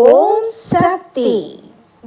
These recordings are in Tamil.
ஓம் சக்தி.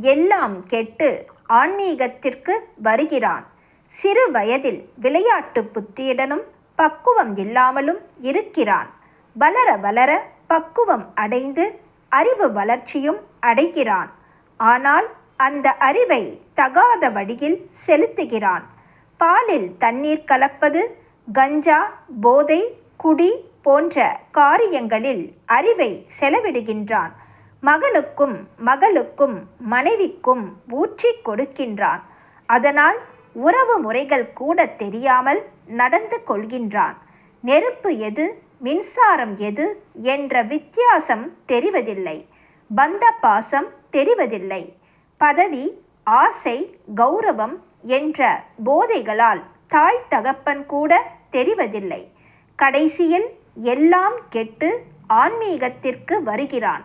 எல்லாம் கெட்டு ஆன்மீகத்திற்கு வருகிறான். சிறு வயதில் விளையாட்டு புத்தியுடனும் பக்குவம் இல்லாமலும் இருக்கிறான். வளர வளர பக்குவம் அடைந்து அறிவு வளர்ச்சியும் அடைகிறான். ஆனால் அந்த அறிவை தகாத வழியில் செலுத்துகிறான். பாலில் தண்ணீர் கலப்பது கஞ்சா போதை குடி போன்ற காரியங்களில் அறிவை செலவிடுகின்றான். மகனுக்கும் மகளுக்கும் மனைவிக்கும் ஊற்றி கொடுக்கின்றான். அதனால் உறவு முறைகள் கூட தெரியாமல் நடந்து கொள்கின்றான். நெருப்பு எது மின்சாரம் எது என்ற வித்தியாசம் தெரிவதில்லை. பந்த பாசம் தெரிவதில்லை. பதவி ஆசை கௌரவம் என்ற போதைகளால் தாய் தகப்பன் கூட தெரிவதில்லை. கடைசியில் எல்லாம் கெட்டு ஆன்மீகத்திற்கு வருகிறான்.